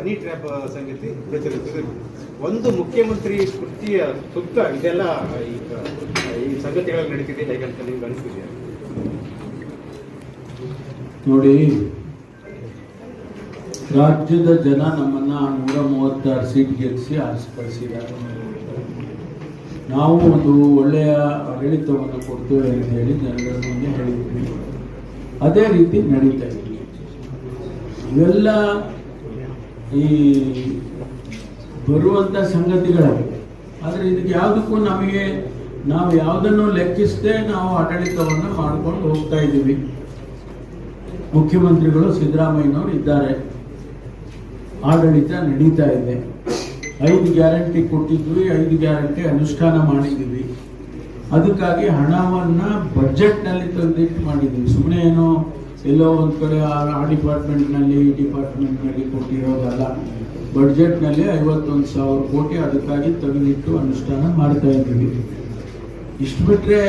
Honey trap ಸಂಗತಿ ಪ್ರಚಲಿಸಿದೆ ಒಂದು ಮುಖ್ಯಮಂತ್ರಿ ಸ್ಫೂರ್ತಿಯ ಸುತ್ತ ಇದೆಲ್ಲ ಈಗ ಈ ಸಂಗತಿಗಳು ನಡೀತಿದೆ. ಹೇಗಂತ ನಿಮ್ಗೆ ಅನಿಸ್ತಿದೆಯಾ? ನೋಡಿ, ರಾಜ್ಯದ ಜನ ನಮ್ಮನ್ನ ನೂರ ಮೂವತ್ತಾರು ಸೀಟ್ ಗೆಲ್ಲಿಸಿ ಆರಿಸ್ಪಡಿಸಿದ್ದಾರೆ ನಾವು ಒಂದು ಒಳ್ಳೆಯ ಆಡಳಿತವನ್ನು ಕೊಡ್ತೇವೆ ಅಂತ ಹೇಳಿ ಜನಗಳ ಮುಂದೆ ಹೇಳಿದ್ವಿ. ಅದೇ ರೀತಿ ನಡೀತಾ ಇದೆ. ಇವೆಲ್ಲ ಈ ಬರುವಂಥ ಸಂಗತಿಗಳು ಆದರೆ ಇದಕ್ಕೆ ಯಾವುದಕ್ಕೂ ನಮಗೆ ನಾವು ಯಾವುದನ್ನು ಲೆಕ್ಕಿಸದೆ ನಾವು ಆಡಳಿತವನ್ನು ಮಾಡ್ಕೊಂಡು ಹೋಗ್ತಾ ಇದ್ದೀವಿ. ಮುಖ್ಯಮಂತ್ರಿಗಳು ಸಿದ್ದರಾಮಯ್ಯನವರು ಇದ್ದಾರೆ. ಆಡಳಿತ ನಡೀತಾ ಇದೆ. ಐದು ಗ್ಯಾರಂಟಿ ಕೊಟ್ಟಿದ್ವಿ, ಐದು ಗ್ಯಾರಂಟಿ ಅನುಷ್ಠಾನ ಮಾಡಿದ್ದೀವಿ. ಅದಕ್ಕಾಗಿ ಹಣವನ್ನ ಬಜೆಟ್ನಲ್ಲಿ ತಂದಿಟ್ಟು ಮಾಡಿದ್ದೀವಿ. ಸುಮ್ಮನೆ ಏನೋ ಎಲ್ಲೋ ಒಂದು ಕಡೆ ಆ- ಡಿಪಾರ್ಟ್ಮೆಂಟ್ನಲ್ಲಿ ಈ ಡಿಪಾರ್ಟ್ಮೆಂಟ್ನಲ್ಲಿ ಕೊಟ್ಟಿರೋದಲ್ಲ. ಬಡ್ಜೆಟ್ನಲ್ಲಿ ಐವತ್ತೊಂದು ಸಾವಿರ ಕೋಟಿ ಅದಕ್ಕಾಗಿ ತೆಗೆದಿಟ್ಟು ಅನುಷ್ಠಾನ ಮಾಡ್ತಾ ಇದ್ದೀವಿ. ಇಷ್ಟು ಬಿಟ್ಟರೆ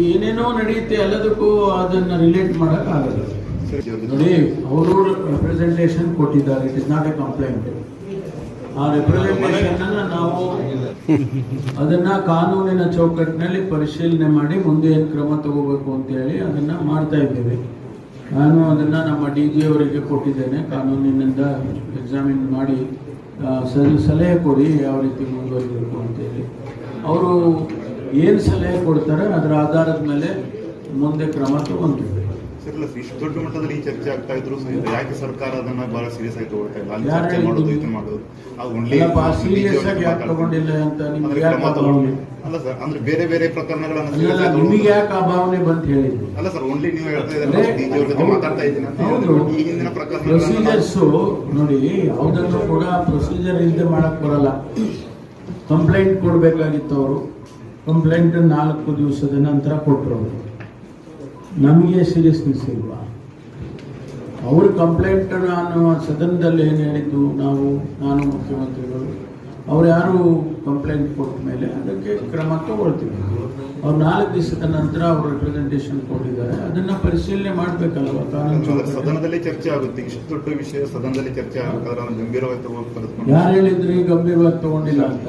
ಏನೇನೋ ನಡೆಯುತ್ತೆ ಎಲ್ಲದಕ್ಕೂ ಅದನ್ನ ರಿಲೇಟ್ ಮಾಡೋಕ್ಕಾಗಲ್ಲ ನೋಡಿ, ಅವರು ರೆಪ್ರೆಸೆಂಟೇಷನ್ ಕೊಟ್ಟಿದ್ದಾರೆ. It is not a complaint ಆ ರೆಪ್ರೆಸೆಂಟೇಷನ್ ನಾವು ಅದನ್ನ ಕಾನೂನಿನ ಚೌಕಟ್ಟಿನಲ್ಲಿ ಪರಿಶೀಲನೆ ಮಾಡಿ ಮುಂದೆ ಕ್ರಮ ತಗೋಬೇಕು ಅಂತ ಹೇಳಿ ಅದನ್ನ ಮಾಡ್ತಾ ಇದ್ದೇವೆ. ನಾನು ಅದನ್ನು ನಮ್ಮ ಡಿ ಜಿ ಅವರಿಗೆ ಕೊಟ್ಟಿದ್ದೇನೆ. ಕಾನೂನಿನಿಂದ ಎಕ್ಸಾಮಿನ್ ಮಾಡಿ ಸರಿ, ಸಲಹೆ ಕೊಡಿ, ಯಾವ ರೀತಿ ಮುಂದುವರಿಬೇಕು ಅಂತೇಳಿ. ಅವರು ಏನು ಸಲಹೆ ಕೊಡ್ತಾರೆ ಅದರ ಆಧಾರದ ಮೇಲೆ ಮುಂದೆ ಕ್ರಮ ಸರ್ ಇಲ್ಲ ಇಷ್ಟು ದೊಡ್ಡ ಮಟ್ಟದಲ್ಲಿ ಈ ಚರ್ಚೆ ಆಗ್ತಾ ಇದ್ರು ಸಹಿತ ಯಾಕೆ ಸರ್ಕಾರ ಅದನ್ನ ಬಹಳ ಸೀರಿಯಸ್ ಆಗಿ ತಗೊಳ್ತಾ ಇಲ್ಲ? ಅಲ್ಲಿ ಚರ್ಚೆ ಮಾಡೋದು? ಇದು ಮಾಡೋದು. ತಗೊಳ್ಳಿ. ಭಾವನೆ ಅಲ್ಲ ಸರ್ ಅಂದ್ರೆ ಬೇರೆ ಬೇರೆ ಪ್ರಕರಣಗಳನ್ನ serious ಅಲ್ಲಲ್ಲ ನಿಮಗೆ ತಗೊಳ್ಳೋದು. ಯಾಕೆ ಆ ಭಾವನೆ ಬಂತ ಹೇಳಿದ್ರು ಅಲ್ಲ ಸರ್ ಓನ್ಲಿ ನೀವು ಹೇಳ್ತಾ ಇದ್ರೆ ಅದೇ, ಜೊತೆ ಮಾತಾಡ್ತಾ ಇದ್ದೀನಿ. ಈ ಹಿಂದಿನ ಪ್ರೊಸೀಜರ್ಸ್ ನೋಡಿ ಯಾವುದನ್ನು ಕೂಡ ಪ್ರೊಸೀಜರ್ ಇಲ್ಲದೆ ಮಾಡಕ್ ಬರಲ್ಲ. ಕಂಪ್ಲೇಂಟ್ ಕೊಡಬೇಕಾಗಿತ್ತು ಅವರು. ಕಂಪ್ಲೇಂಟ್ ನಾಲ್ಕು ದಿವಸದ ನಂತರ ಕೊಟ್ಟರು ಅವರು. ನಮಗೆ ಸೀರಿಯಸ್ನೆಸ್ ಇಲ್ವಾ ಅವ್ರ ಕಂಪ್ಲೇಂಟ್ ನಾನು ಸದನದಲ್ಲಿ ಏನು ಹೇಳಿದ್ದು? ನಾವು ನಾನು ಮುಖ್ಯಮಂತ್ರಿಗಳು ಅವ್ರು ಯಾರು ಕಂಪ್ಲೇಂಟ್ ಕೊಟ್ಟ ಮೇಲೆ ಅದಕ್ಕೆ ಕ್ರಮ ತಗೊಳ್ತೀವಿ. ಅವ್ರು ನಾಲ್ಕು ದಿವಸದ ನಂತರ ಅವ್ರು ರೆಪ್ರೆಸೆಂಟೇಷನ್ ಕೊಟ್ಟಿದ್ದಾರೆ. ಅದನ್ನ ಪರಿಶೀಲನೆ ಮಾಡ್ಬೇಕಲ್ವ? ಕಾನೂನು ಚೌಕಟ್ಟಲ್ಲಿ. ಚರ್ಚೆ ಆಗುತ್ತೆ. ಇಷ್ಟು ದೊಡ್ಡ ವಿಷಯ ಸದನದಲ್ಲಿ ಚರ್ಚೆ ಆಗಬೇಕಾದ್ರೆ ಗಂಭೀರವಾಗಿ ಯಾರು ಹೇಳಿದ್ರಿ ಗಂಭೀರವಾಗಿ ತಗೊಂಡಿಲ್ಲ ಅಂತ?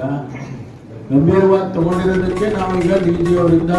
ಗಂಭೀರವಾಗಿ ತಗೊಂಡಿರೋದಕ್ಕೆ ನಾವು ಈಗ ಡಿ ಜಿ ಅವರಿಂದ